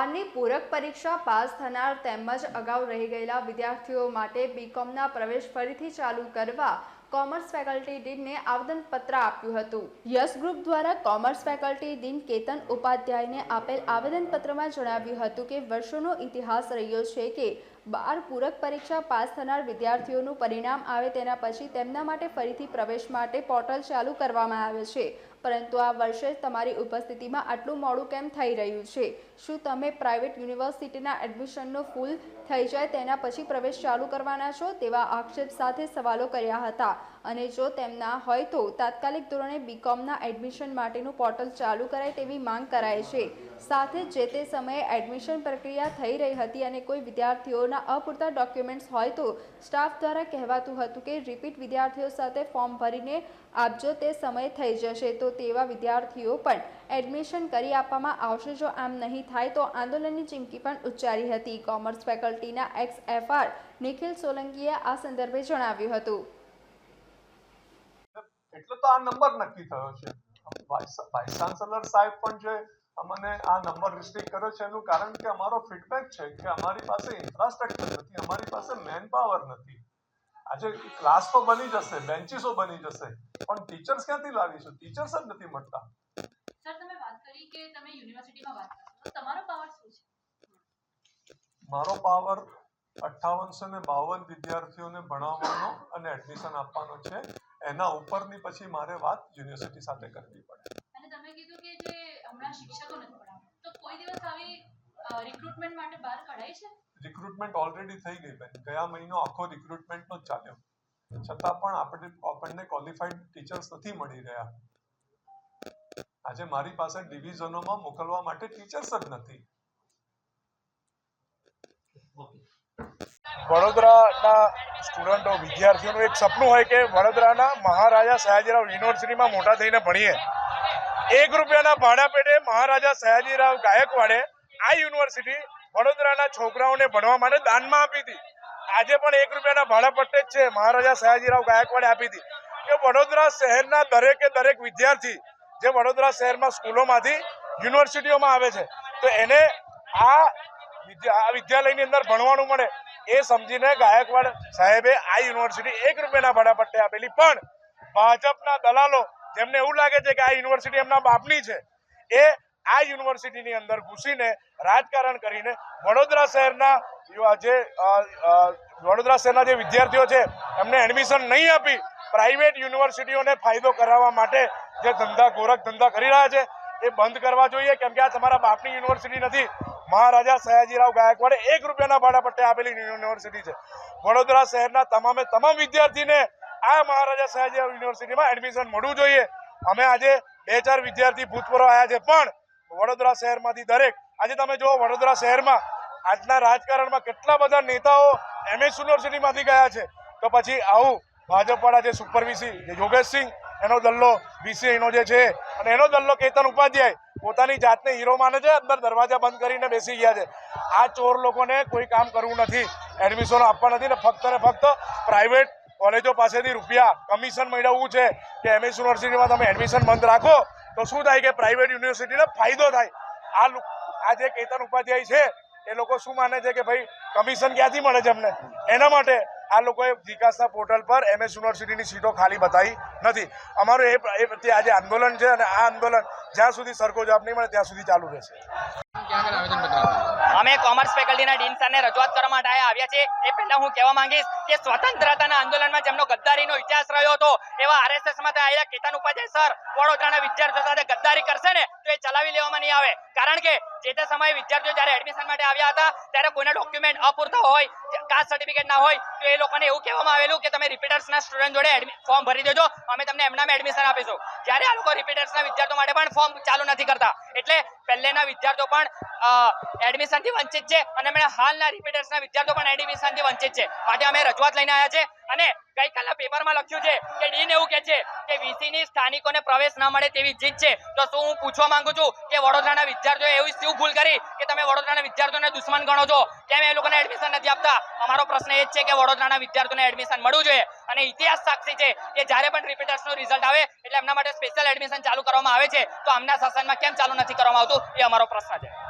બારની પૂરક પરીક્ષા પાસ થનાર તેમજ અગાઉ રહી ગયેલા વિદ્યાર્થીઓ માટે બીકોમના પ્રવેશ ફરીથી ચાલુ કરવા કોમર્સ ફેકલ્ટી ડીનને આવેદનપત્ર આપ્યું હતું. યસ ગ્રુપ દ્વારા કોમર્સ ફેકલ્ટી ડીન કેતન ઉપાધ્યાયને આપેલ આવેદનપત્રમાં જણાવ્યું હતું કે વર્ષોનો ઇતિહાસ રહ્યો છે કે બાર પૂરક પરીક્ષા પાસ થનાર વિદ્યાર્થીઓનું પરિણામ આવે તેના પછી તેમના માટે ફરીથી પ્રવેશ માટે પોર્ટલ ચાલુ કરવામાં આવે છે. પરંતુ આ વર્ષે તમારી ઉપસ્થિતિમાં આટલું મોડું કેમ થઈ રહ્યું છે? શું તમે પ્રાઇવેટ યુનિવર્સિટીના એડમિશનનો ફૂલ થઈ જાય તેના પછી પ્રવેશ ચાલુ કરવાના છો તેવા આક્ષેપ સાથે સવાલો કર્યા હતા. અને જો તેમના હોય તો તાત્કાલિક ધોરણે બીકોમના એડમિશન માટેનું પોર્ટલ ચાલુ કરાય તેવી માંગ કરાય છે. સાથે જ તે સમયે એડમિશન પ્રક્રિયા થઈ રહી હતી અને કોઈ વિદ્યાર્થીઓના અપૂરતા ડોક્યુમેન્ટ્સ હોય તો સ્ટાફ દ્વારા કહેવાતું હતું કે રિપીટ વિદ્યાર્થીઓ સાથે ફોર્મ ભરીને આપજો તે સમય થઈ જશે. તો તેવા વિદ્યાર્થીઓ પણ એડમિશન કરી આપવામાં આવશે. જો આમ નહીં થાય તો આંદોલનની ચીમકી પણ ઉચ્ચારી હતી. કોમર્સ ફેકલ્ટીના એક્સ એફઆર નિખિલ સોલંકીએ આ સંદર્ભે જણાવ્યું હતું. એટલે તો આ નંબર નક્કી થયો છે. વાઇસ ચાન્સેલર સાહેબ પણ જે અમને આ નંબર રિસ્ટ્રિક્ટ કર્યો છે એનું કારણ કે અમારો ફીડબેક છે કે અમારી પાસે ઇન્ફ્રાસ્ટ્રક્ચર નથી અમારી પાસે મેન પાવર નથી. આજે ક્લાસ તો બની જશે બેન્ચીસો બની જશે પણ ટીચર્સ ક્યાંથી લાવીશું? ટીચર્સ જ નથી મળતા. સર તમે વાત કરી કે તમે યુનિવર્સિટીમાં વાત કરો તમારો પાવર શું છે? મારો પાવર અઠ્ઠાવનસો ને બાવન વિદ્યાર્થીઓને ભણાવવાનો અને એડમિશન આપવાનો છે. એના ઉપરની પછી મારે વાત યુનિવર્સિટી સાથે કરવી પડે. અને તમે કીધું કે જે હમણાં શિક્ષકો નથી ભણાવતા તો કોઈ દિવસ આવી રિક્રુટમેન્ટ માટે બહાર કઢાઈ છે? રિક્રુટમેન્ટ ઓલરેડી થઈ ગઈ બેન. ગયા મહિનો આખો રિક્રુટમેન્ટનો જ ચાલ્યો. છતાં પણ આપણે આપણને ક્વોલિફાઈડ ટીચર્સ નથી મળી રહ્યા. આજે મારી પાસે ડિવિઝનોમાં મોકલવા માટે ટીચર્સ જ નથી. વડોદરાના સ્ટુડન્ટો, વિદ્યાર્થીઓનું એક સપનું હોય કે વડોદરાના મહારાજા સયાજીરાવ યુનિવર્સિટીમાં મોટા થઈને ભણીએ. એક રૂપિયાના ભાડા પેટે મહારાજા સયાજીરાવ ગાયકવાડે આ યુનિવર્સિટી વડોદરાના છોકરાઓને ભણવા માટે દાનમાં આપી હતી. આજે પણ એક રૂપિયાના ભાડા પટ્ટે જ છે મહારાજા સયાજીરાવ ગાયકવાડે આપી હતી. કે વડોદરા શહેરના દરેકે દરેક વિદ્યાર્થી જે વડોદરા શહેરમાં સ્કૂલોમાંથી યુનિવર્સિટીઓમાં આવે છે, તો એને આ વિદ્યા, આ વિદ્યાલયની અંદર ભણવાનું મળે. એ સમજીને ગાયકવાડ સાહેબે આ યુનિવર્સિટી એક રૂપિયાના ભાડા પટ્ટે આપેલી. પણ ભાજપના દલાલો, જેમને એવું લાગે છે કે આ યુનિવર્સિટી એમના બાપની છે, એ આ યુનિવર્સિટીની અંદર ઘૂસીને રાજકારણ કરીને વડોદરા શહેરના જે વડોદરા શહેરના જે વિદ્યાર્થીઓ છે, એમને એડમિશન નહીં આપી, પ્રાઇવેટ યુનિવર્સિટીઓને ફાયદો કરાવવા માટે જે ધંધા, ગોરખ ધંધા કરી રહ્યા છે, એ બંધ કરવા જોઈએ, કેમ કે આ તમારા બાપની યુનિવર્સિટી નથી. મહારાજા સયાજીરાવ ગાયકવાડે એક રૂપિયાના ભાડા પટ્ટે આપેલી યુનિવર્સિટી છે. વડોદરા શહેરના તમામે તમામ વિદ્યાર્થીને આ મહારાજા સયાજીરાવ યુનિવર્સિટીમાં એડમિશન મળવું જોઈએ. અમે આજે બે ચાર વિદ્યાર્થી ભૂતપૂર્વ આવ્યા છે, પણ વડોદરા શહેરમાંથી દરેક, આજે તમે જુઓ વડોદરા શહેરમાં આજના રાજકારણમાં કેટલા બધા નેતાઓ એમએસ યુનિવર્સિટીમાંથી ગયા છે. તો પછી આવું ભાજપવાળા જે સુપર વીસી જે યોગેશસિંહ, એનો દલ્લો વીસીનો જે છે, અને એનો દલ્લો કેતન ઉપાધ્યાય પોતાની જાતને હીરો માને છે, અંદર દરવાજા બંધ કરીને બેસી ગયા છે. આ ચોર લોકોને કોઈ કામ કરવું નથી. એડમિશનો આપવા નથી ને ફક્ત ને ફક્ત પ્રાઇવેટ કોલેજો પાસેથી રૂપિયા કમિશન મેળવવું છે કે એમએસ યુનિવર્સિટીમાં તમે એડમિશન બંધ રાખો, તો શું થાય કે પ્રાઇવેટ યુનિવર્સિટીને ફાયદો થાય? આ આ જે કેતન ઉપાધ્યાય છે, એ લોકો શું માને છે કે ભાઈ કમિશન ક્યાંથી મળે છે અમને? એના માટે આ લોકોએ વિકાસના પોર્ટલ પર એમએસ યુનિવર્સિટીની સીટો ખાલી બતાવી. નથી. અમારું એ પ્રત્યે આજે આંદોલન છે અને આ આંદોલન જ્યાં સુધી સરખો જવાબ નહીં મળે ત્યાં સુધી ચાલુ રહેશે. અમે કોમર્સ ફેકલ્ટીના ડીન સરને રજૂઆત કરવા માટે આવ્યા છીએ. એ પહેલા હું કહેવા માંગીશ કે સ્વતંત્રતાના આંદોલનમાં જેમનો ગદ્દારીનો ઇતિહાસ રહ્યો હતો એવા આરએસએસમાં આવેલા કેતન ઉપાધ્યાય સર વડોદરાના વિદ્યાર્થીઓ સાથે ગદ્દારી કરશે ને તો એ ચલાવી લેવામાં નહીં આવે. કારણ કે જે તે સમયે વિદ્યાર્થીઓ જ્યારે એડમિશન માટે આવ્યા હતા ત્યારે કોઈના ડોક્યુમેન્ટ અપૂરતા હોય કાસ્ટ સર્ટિફિકેટ ના હોય તો એ લોકોને એવું કહેવામાં આવેલું કે તમે રિપીટર્સના સ્ટુડન્ટ જોડે ફોર્મ ભરી દેજો. અમે તમને એમનામાં એડમિશન આપીશું. જ્યારે આ લોકો રિપીટર્સના વિદ્યાર્થીઓ માટે પણ ફોર્મ ચાલુ નથી કરતા. એટલે પહેલેના વિદ્યાર્થીઓ પણ એડમિશનથી વંચિત છે અને હમણાં હાલના રિપીટર્સના વિદ્યાર્થીઓ પણ એડમિશનથી વંચિત છે. માટે અમે રજૂઆત લઈને આવ્યા છે અને ગઈકાલના પેપરમાં લખ્યું છે કે ડીન એવું કહે છે કે વીસી ની સ્થાનિકોને પ્રવેશ ન મળે તેવી જીત છે. તો શું હું પૂછવા માંગુ છું કે વડોદરાના વિદ્યાર્થીઓએ એવી શું ભૂલ કરી કે તમે વડોદરાના વિદ્યાર્થીઓને દુશ્મન ગણો છો? કેમ એ લોકોને એડમિશન નથી આપતા? અમારો પ્રશ્ન એ જ છે કે વડોદરાના વિદ્યાર્થીઓને એડમિશન મળવું જોઈએ. અને ઇતિહાસ સાક્ષી છે કે જ્યારે પણ રિપીટર્સનું રિઝલ્ટ આવે, એટલે એમના માટે સ્પેશિયલ એડમિશન ચાલુ કરવામાં આવે છે, તો આમના શાસનમાં કેમ ચાલુ નથી કરવામાં આવતું? એ અમારો પ્રશ્ન છે.